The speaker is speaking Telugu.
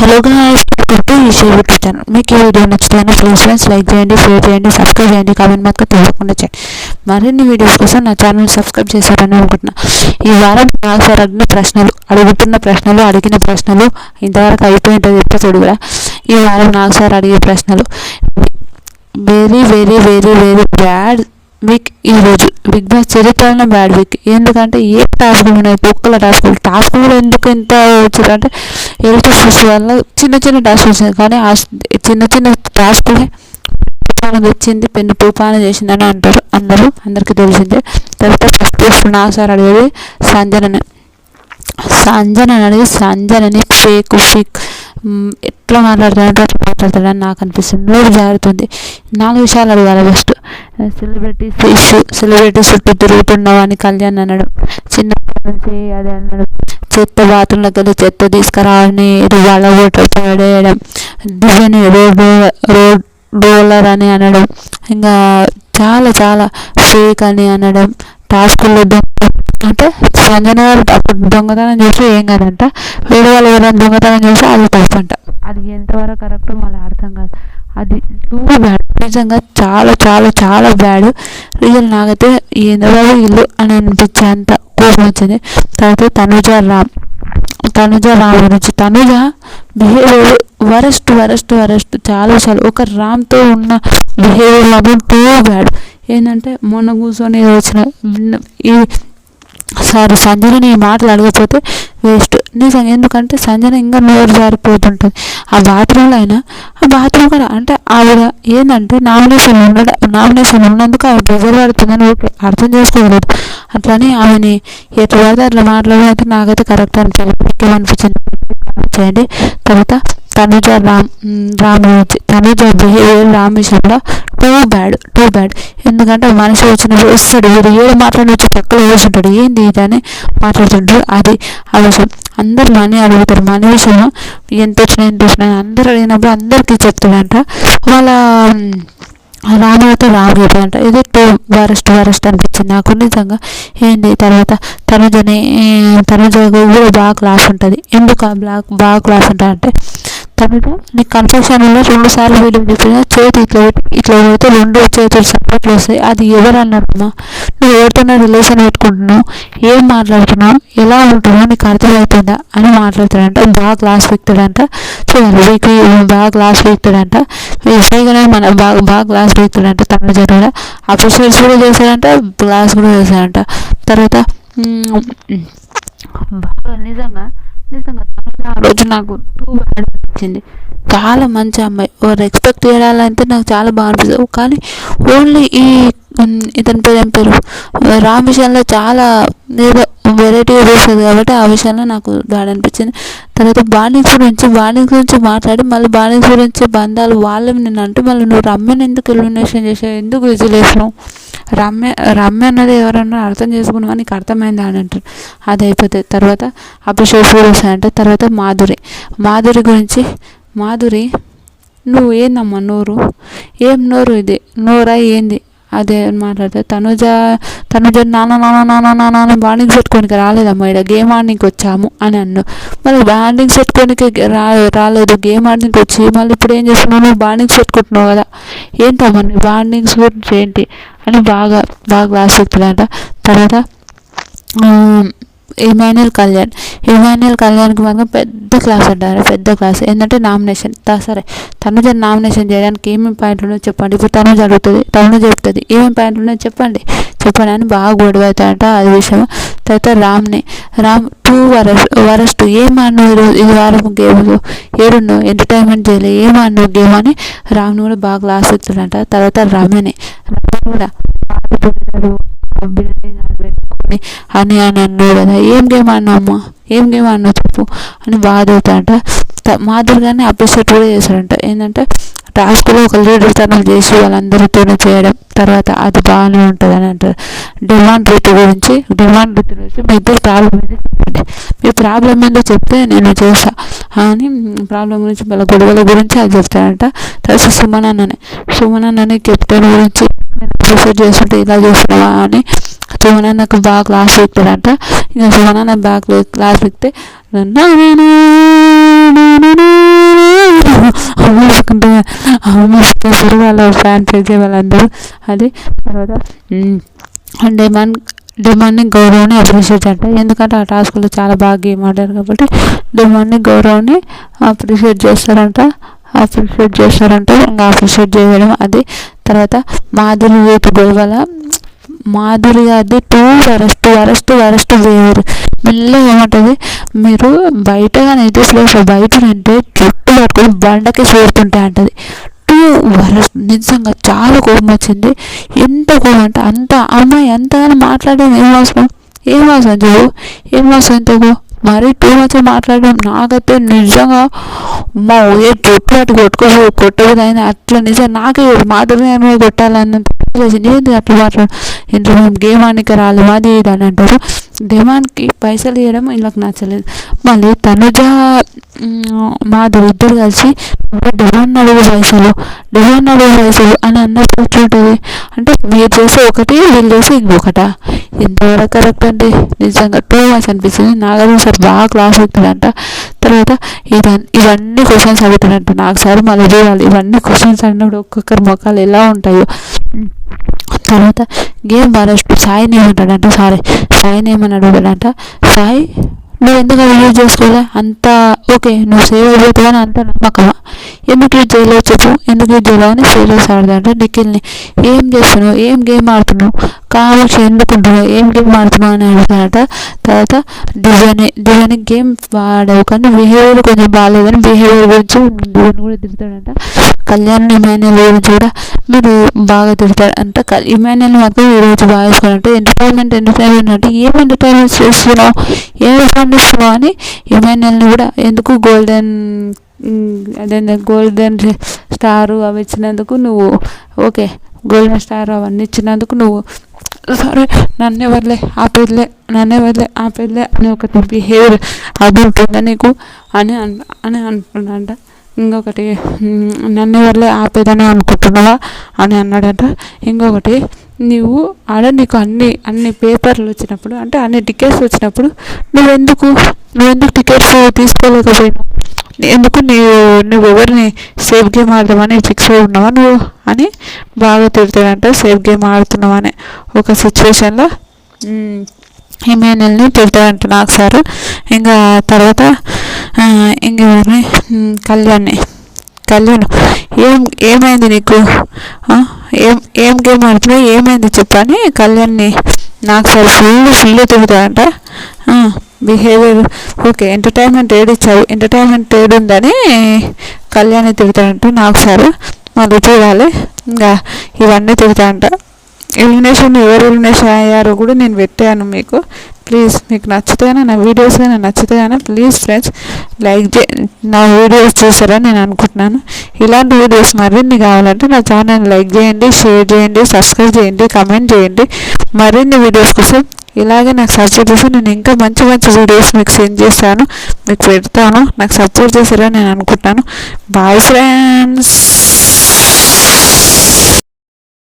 హలో గాయస్ టు ఈ యూట్యూబ్ ఛానల్ మీకు ఈ వీడియో నచ్చితే ప్లీజ్ ఫ్రెండ్స్ లైక్ చేయండి షేర్ చేయండి సబ్స్క్రైబ్ చేయండి కామెంట్ మాత్రం తెలియకుండా చేయండి. మరిన్ని వీడియోస్ కోసం నా ఛానల్ సబ్స్క్రైబ్ చేశారని అనుకుంటున్నా. ఈ వారం నాకు సార్ అడిగిన ప్రశ్నలు అడుగుతున్న ప్రశ్నలు అడిగిన ప్రశ్నలు ఇంతవరకు అయిపోయింటుంది చెప్పే ఎపిసోడ్ ఈ వారం నాకు సార్ అడిగే ప్రశ్నలు. Very very very very bad week ఈరోజు బిగ్ బాస్ చరిత్రలో బ్యాడ్ వీక్ ఎందుకంటే ఏ టాస్కులు ఉన్నాయి? కుక్కల టాస్కులు టాస్కులు ఎందుకు ఎంత వచ్చిందంటే హెల్త్ ఇష్యూస్ వల్ల చిన్న చిన్న టాస్క్ వచ్చింది కానీ ఆ చిన్న చిన్న టాస్కులే తుఫాను వచ్చింది పెన్ను తుఫాను చేసిందని అంటారు అందరూ. అందరికీ తెలిసిందే. తర్వాత ఫస్ట్ ఫస్ట్ నా సార్ అడిగేది సంజనని. సంజన అనేది సంజనని ఫేక్ ఫిక్. ఎట్లా మాట్లాడతాడంటే అట్లా మాట్లాడతాడని నాకు అనిపిస్తుంది. నోరు జారుతుంది నాలుగు విషయాలు అడగాలి ఫస్ట్ సెలబ్రిటీస్ ఇష్యూ సెలబ్రిటీస్ చుట్టూ తిరుగుతున్నావు అని కళ్యాణ్ అన్నాడు. చిన్నప్పటి నుంచి అదే అన్నాడు. చెత్త బాత్రూంలోకి వెళ్ళి చెత్త తీసుకురావని వాళ్ళ ఓటర్ పడేయడం దివ్యని రోడ్ రోడ్ రోలర్ అని అనడం ఇంకా చాలా చాలా ఫేక్ అని అనడం టాస్కుల్లో దొంగ అంటే సంజన గారు అప్పుడు దొంగతనం చేసి ఏం కాదంట వేరే వాళ్ళు ఎవరైనా దొంగతనం చేస్తే అది తప్పంట. అది ఎంతవరకు కరెక్ట్ మళ్ళీ అర్థం కాదు. అది టూ బ్యాడ్. నిజంగా చాలా చాలా చాలా బ్యాడ్. రియల్ నాకైతే ఎంతవరకు ఇల్లు అని అనిపించే అంత కోపం వచ్చింది తర్వాత తనుజ రామ్ తనుజ రామ్ గురించి Tanuja behaviour worst worst worst చాలా చాలా ఒక రామ్తో ఉన్న బిహేవియర్ మాత్రం టూ బ్యాడ్ ఏంటంటే మొన్న కూర్చొని వచ్చిన ఈ సార్ సంజనని ఈ మాటలు అడగకపోతే వేస్ట్. నిజంగా ఎందుకంటే సంజన ఇంకా నోరు జారిపోతుంటుంది. ఆ బాత్రూంలో అయినా ఆ బాత్రూమ్ కూడా అంటే ఆవిడ ఏంటంటే నామినేషన్ ఉండడం నామినేషన్ ఉన్నందుకు ఆవిడ ప్రెజర్ పడుతుందని ఓకే అర్థం చేసుకోగలదు అట్లానే ఆమెని ఎట్లా పడితే అట్లా మాట్లాడడం నాకైతే కరెక్ట్ అనిపించింది అనిపించింది. చేయండి. తర్వాత తనుజ రామ్ రామ్ తనుజ బిహేవియర్ రామ్ విషయంలో టూ బ్యాడ్ టూ బ్యాడ్ ఎందుకంటే మనిషి వచ్చినప్పుడు వస్తాడు వీడు ఏడు మాట్లాడి వచ్చి పక్కన కూర్చుంటాడు ఏంది ఇది అని మాట్లాడుతుంటాడు. అది ఆ విషయం అందరు మనీ అడుగుతారు. మనీ విషయంలో ఎంత వచ్చినా ఎంత వచ్చినా అందరు అడిగినప్పుడు అందరికీ చెప్తాడంట. వాళ్ళ రాములతో రాము చెప్పాడంట ఇది టూ వరస్ట్ వరస్ట్ అనిపించింది నాకు. నిజంగా ఏంది తర్వాత తనుజని తనుజ కూడా బాగా క్లాస్ ఉంటుంది. ఎందుకు ఆ బ్లాక్ బాగా క్లాస్ ఉంటుంది అంటే తనుజ నీకు కన్ఫెషన్లో రెండు సార్లు వీడియో చెప్పిన చేతి ఇట్లా ఇట్లా పోతే రెండు చేతులు సపోర్ట్లు వస్తాయి. అది ఎవరు అన్నారమ్మా నువ్వు ఎవరితోనో రిలేషన్ పెట్టుకుంటున్నావు? ఏం మాట్లాడుతున్నావు? ఎలా ఉంటున్నావు నీకు అర్థమవుతుందా అని మాట్లాడతాడంట. బాగా క్లాస్ వ్యక్తుడంట చూడండి వీక్లీ బాగా క్లాస్ వ్యక్తుడంట విజయ్గానే మన బాగా బాగా క్లాస్ వ్యక్తుడంట తమిళ కూడా అప్రిషియేట్స్ కూడా చేశాడంట క్లాస్ కూడా చేశాడంట తర్వాత బాగా నిజంగా నిజంగా ఆ రోజు నాకు టూ బ్యాడ్ అనిపించింది చాలా మంచి అమ్మాయి. వారు రెస్పెక్ట్ చేయాలంటే నాకు చాలా బాగా అనిపిస్తుంది. కానీ ఓన్లీ ఈ ఇతని పేరు ఏం పేరు? రామ్ విషయంలో చాలా ఏదో వెరైటీగా చేస్తుంది కాబట్టి ఆ విషయంలో నాకు బ్యాడ్ అనిపించింది. తర్వాత బాండింగ్స్ గురించి బాండింగ్స్ గురించి మాట్లాడి మళ్ళీ బాండింగ్స్ గురించి బంధాలు వాళ్ళని నేను అంటే మళ్ళీ నువ్వు రమ్యను ఎందుకు ఎలిమినేషన్ చేసావు ఎందుకు విజిలేసినావు రమ్య రమ్య అన్నది ఎవరన్నా అర్థం చేసుకున్నావు నీకు అర్థమైందా అని అంటారు. అది అయిపోతుంది తర్వాత అభిషేక్ ఫీరోస్ అంటే తర్వాత మాధురి. మాధురి గురించి మాధురి నువ్వు ఏందమ్మా నోరు? ఏం నోరు ఇది? నోరా ఏంది? అదే మాట్లాడితే తనుజ తనుజ నాన్న నాన్న నాన్న నాన్న నాన్న బాండింగ్స్ పెట్టుకోనికి రాలేదమ్మా ఇక్కడ గేమ్ ఆడడానికి వచ్చాము అని అన్ను మళ్ళీ బాండింగ్స్ పెట్టుకోనికి రా రాలేదు గేమ్ ఆడడానికి వచ్చి మళ్ళీ ఇప్పుడు ఏం చేస్తున్నావు? నువ్వు బాండింగ్స్ పెట్టుకుంటున్నావు కదా. ఏంటమ్మా నీ బాండింగ్స్ గురించి ఏంటి? అని బాగా బాగా క్లాస్ చెప్తుందంట తర్వాత ఇమాన్యుల్ కళ్యాణ్ ఇమాన్యుల్ కళ్యాణ్కి మాత్రం పెద్ద క్లాస్ అంటారు పెద్ద క్లాస్ ఏంటంటే నామినేషన్ సరే. తనుజ నామినేషన్ చేయడానికి ఏమేమి పాయింట్లు ఉన్నాయో చెప్పండి. ఇప్పుడు తను జరుగుతుంది తను చెప్తుంది. ఏమేమి పాయింట్లు ఉన్నాయో చెప్పండి. చెప్పండి. అని బాగా గొడవ అవుతాయంట అది విషయం. తర్వాత రామ్ని రామ్ టూ వరస్ట్ వరస్ట్ ఏమన్నావు ఇది వారం గేమ్ ఏడున్నావు? ఎంటర్టైన్మెంట్ చేయలేదు ఏమన్నావు గేమ్ అని రామ్ని కూడా బాగా క్లాస్ ఇస్తాడంట తర్వాత రమ్యని రమ్య కూడా పెట్టుకొని అని అని అన్నాడు కదా ఏం గేమ్ అన్నావు ఏం గేమ్ అన్నావు చెప్పు అని బాధవుతాడంట. మాదిరిగానే అప్రిషియేట్ కూడా చేశాడంట. ఏంటంటే టాస్క్లో ఒక లీడర్ తనం చేసి వాళ్ళందరితోనే చేయడం తర్వాత అది బాగానే ఉంటుంది అని అంటారు. డిమాండ్ రీతి గురించి డిమాండ్ రీతి గురించి మీ ఇద్దరు ప్రాబ్లం ఏంటో చెప్పండి. మీ ప్రాబ్లం ఏందో చెప్తే నేను చేస్తా. అని ప్రాబ్లం గురించి వాళ్ళ గొడవల గురించి అది చెప్తాడంట. తర్వాత సుమనన్నని. సుమనన్నని కెప్టెన్ గురించి ప్రిఫర్ చేస్తుంటే ఇలా చేస్తున్నావా అని సుమనన్నకు బాగా క్లాస్ చెప్తాడంట ఇంకా నాకు బాగా క్లాస్ చెప్తే అమ్మేసుకుంటారు వాళ్ళ ఫ్యాన్ పేజ్ వాళ్ళందరూ అది తర్వాత డిమాండ్ డిమాండ్ని గౌరవాన్ని అప్రిషియేట్ అంట ఎందుకంటే ఆ టాస్క్లో చాలా బాగా గేమ్ ఆడారు కాబట్టి డిమాండ్ని గౌరవాన్ని అప్రిషియేట్ చేస్తారంట అప్రిషియేట్ చేస్తారంటే ఇంకా అప్రిషియేట్ చేయడం అది తర్వాత మాధురి రేపు గొడవల. మాధురి గారిది టూ వరస్ట్ వరస్ట్ వరస్ట్ వేరు. మెల్లగా ఏమంటుంది? మీరు బయట కానీ బయట అంటే చుట్టూ పట్టుకొని బండకి చేరుతుంటే అంటది. టూ వరస్ట్ నిజంగా చాలా కోపం వచ్చింది. ఎంత కోపం అంటే అంత అమ్మాయి ఎంతగానో మాట్లాడడం ఏం అవసరం? ఏం అవసరం చూడు ఏం అవసరం ఎంతకు మరీ టూ మచ్ మాట్లాడడం నాకైతే నిజంగా మా ఏ జుట్టు అటు కొట్టుకో కొట్టబోదు అట్లా నిజంగా నాకే మాత్రమే మాధురి కొట్టాలన్నంత చేసింది అట్లా మాట్లాడు? ఇంట్లో మేము గేమ్ ఆనికి రాలేము అది ఇది అని అంటారు. గేమానికి పైసలు ఇవ్వడం వీళ్ళకి నచ్చలేదు. మళ్ళీ తనుజ మాధవ్ ఇద్దరు కలిసి డిమాండ్ అడుగు పైసలు డిమాండ్ అడుగు పైసలు అని అన్నప్పుడు ఉంటుంది. అంటే మీరు చేసే ఒకటి వీళ్ళు చేసే ఇంకొకట? ఎంతవరకు కరెక్ట్ అండి. నిజంగా టూ మచ్ అనిపిస్తుంది. నాగార్జున సార్ బాగా క్లాస్ అవుతుందంట తర్వాత ఇవన్నీ ఇవన్నీ క్వశ్చన్స్ అడుగుతాడంట. నాకు సార్ మళ్ళీ చూడాలి. ఇవన్నీ క్వశ్చన్స్ అన్నప్పుడు ఒక్కొక్కరి మొక్కలు ఎలా ఉంటాయో. తర్వాత గేమ్ బాగా సాయిని ఏమంటాడంట సారీ. సాయిని ఏమని అడుగుతాడంట. సాయి నువ్వు ఎందుకు యూజ్ చేసుకోలే అంత ఓకే నువ్వు సేవ్ అయిపోతావని అంత నమ్మకమా ఎందుకు యూజ్ చేయలేవు చెప్పు ఎందుకు యూజ్ చేయలేవు అని సీరియస్ ఆడదంట నిఖిల్ని. ఏం చేస్తున్నావు? ఏం గేమ్ ఆడుతున్నావు? కావచ్చు ఎందుకుంటున్నావు? ఏం గేమ్ ఆడుతున్నావు అని అడుగుతాడట తర్వాత డిజైన్ డిజైన్ గేమ్ ఆడావు కానీ బిహేవియర్ కొంచెం బాగాలేదని బిహేవియర్ గురించి డిజైన్ కూడా తిరుగుతాడంట కళ్యాణ్ ఇమాన్యుల్ గురించి కూడా మీరు బాగా తిడతారు అంటే ఇమాన్యుల్ మాత్రం ఈరోజు బాగా వేసుకోవాలంటే ఎంటర్టైన్మెంట్ ఎంటర్టైన్మెంట్ అంటే ఏం ఎంటర్టైన్మెంట్ చేస్తున్నావు? ఏం ఇస్తున్నావు అని ఇమాన్యుల్ని కూడా ఎందుకు గోల్డెన్ అదే గోల్డెన్ స్టారు అవి ఇచ్చినందుకు నువ్వు ఓకే గోల్డెన్ స్టార్ అవన్నీ ఇచ్చినందుకు నువ్వు సారీ నన్ను ఎవరిలే ఆపేదిలే నన్ను ఎవరిలే ఆపేదిలే అని ఒకటి బిహేవియర్ అది ఉంటుందా నీకు? అని అని అంటున్నాడంట. ఇంకొకటి నన్ను ఎవరిలే ఆపేదని అనుకుంటున్నావా? అని అన్నాడట. ఇంకొకటి నువ్వు ఆడ నీకు అన్ని అన్ని పేపర్లు వచ్చినప్పుడు అంటే అన్ని టికెట్స్ వచ్చినప్పుడు నువ్వెందుకు నువ్వెందుకు టికెట్స్ తీసుకోలేకపోయినావు ఎందుకు నీవు నువ్వు ఎవరిని సేఫ్ గేమ్ ఆడదామని ఫిక్స్ అయి ఉన్నావా నువ్వు అని బాగా తిడతాడంట సేఫ్ గేమ్ ఆడుతున్నావని. ఒక సిచ్యువేషన్లో ఇమాన్యుల్ని తిడతాడంట నాకు సార్. ఇంకా తర్వాత ఇంకెవరిని కళ్యాణ్ని. కళ్యాణ్ ఏం ఏమైంది నీకు? ఏం ఏం గేమ్ ఆడుతున్నావు? ఏమైంది చెప్పని కళ్యాణ్ని నాకు సార్ ఫుల్ ఫుల్ తిరుగుతాడంట బిహేవియర్ ఓకే ఎంటర్టైన్మెంట్ ఏడిచ్చావు ఎంటర్టైన్మెంట్ ఏడు ఉందని కళ్యాణి తిరుగుతాడంట నాకు సార్ మళ్ళీ చూడాలి ఇంకా ఇవన్నీ తిరుగుతాడంట ఎలిమినేషన్ ఎవరు ఎలిమినేషన్ అయ్యారో కూడా నేను పెట్టాను మీకు. ప్లీజ్ మీకు నచ్చితేనే నా వీడియోస్ కానీ నచ్చితేనే ప్లీజ్ ఫ్రెండ్స్ లైక్ చే నా వీడియోస్ చూసారని నేను అనుకుంటున్నాను. ఇలాంటి వీడియోస్ మరిన్ని కావాలంటే నా ఛానల్ లైక్ చేయండి షేర్ చేయండి సబ్స్క్రైబ్ చేయండి కమెంట్ చేయండి. మరిన్ని వీడియోస్ కోసం ఇలాగే నాకు సపోర్ట్ చేసి నేను ఇంకా మంచి మంచి వీడియోస్ మీకు సెండ్ చేస్తాను. మీకు పెడతాను. నాకు సపోర్ట్ చేశారని నేను అనుకుంటాను బాయ్ ఫ్రెండ్స్